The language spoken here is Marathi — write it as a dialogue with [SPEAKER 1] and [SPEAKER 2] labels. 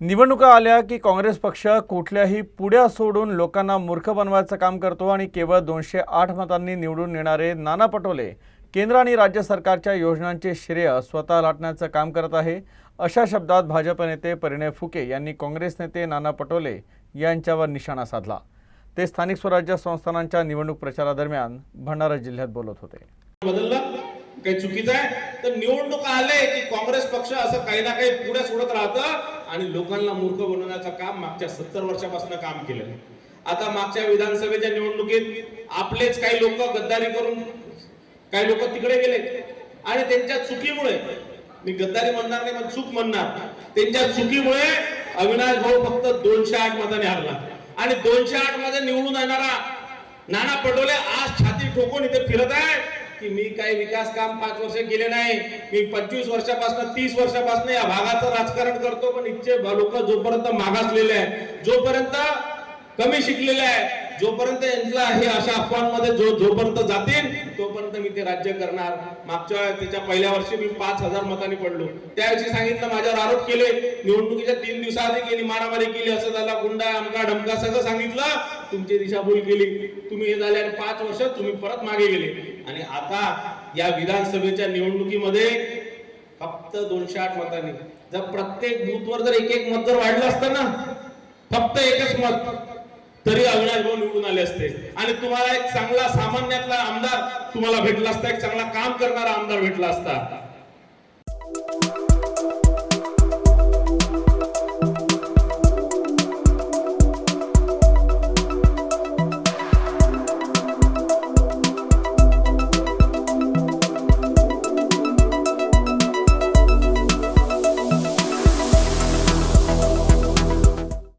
[SPEAKER 1] निवडणुका आल्या की काँग्रेस पक्ष कुठल्याही पुड्या सोडून लोकांना मूर्ख बनवायचं काम करतो आणि केवळ दोनशे आठ मतांनी निवडून येणारे नाना पटोले केंद्र आणि राज्य सरकारच्या योजनांचे श्रेय स्वतः लाटण्याचं काम करत आहे. अशा शब्दात भाजप नेते परिणय फुके यांनी काँग्रेस नेते नाना पटोले यांच्यावर निशाणा साधला. ते स्थानिक स्वराज्य संस्थानांच्या निवडणूक प्रचारादरम्यान भंडारा जिल्ह्यात बोलत होते.
[SPEAKER 2] काही चुकीचं आहे तर निवडणूक आले की काँग्रेस पक्ष असं काही ना काही पुढे सोडत राहतं आणि लोकांना मूर्ख बनवण्याचं काम मागच्या सत्तर वर्षापासून काम केलं. आता मागच्या विधानसभेच्या निवडणुकीत आपलेच काही लोक गद्दारी करून काही लोक तिकडे गेले. आणि त्यांच्या चुकीमुळे मी गद्दारी म्हणणार नाही पण चूक म्हणणार त्यांच्या चुकीमुळे अविनाश भाऊ फक्त दोनशे आठ मताने हरला. आणि दोनशे आठमध्ये निवडून येणारा नाना पटोले आज छाती ठोकून इथे फिरत आहे. की मी काही विकास काम पाच वर्ष केले नाही. मी पंचवीस वर्षापासून तीस वर्षापासून या भागाचं राजकारण करतो पण इथचे लोक जोपर्यंत मागासलेले आहे जोपर्यंत कमी शिकलेले आहे जोपर्यंत यांना हे अशा अफवांमध्ये जो जोपर्यंत जातील तोपर्यंत मी ते राज्य करणार. मागच्या त्याच्या पहिल्या वर्षी मी पाच हजार मतांनी पडलो. त्याविषयी सांगितलं माझ्यावर आरोप केले निवडणुकीच्या तीन दिवसाआधी केली मारामारी केली असं झाला गुंडा आमका ढमका सगळं सांगितलं. तुमची दिशाभूल केली. तुम्ही हे झाले आणि पाच वर्ष तुम्ही परत मागे गेले. आणि आता या विधानसभेच्या निवडणुकीमध्ये फक्त दोनशे आठ मतांनी. जर प्रत्येक बूथवर जर एक एक मत जर वाढलं असतं ना फक्त एकच मत. तरी अविनाश भाऊ निवडून आले असते. आणि तुम्हाला एक चांगला सामान्यातला आमदार तुम्हाला भेटला असता एक चांगला काम करणारा आमदार भेटला असता.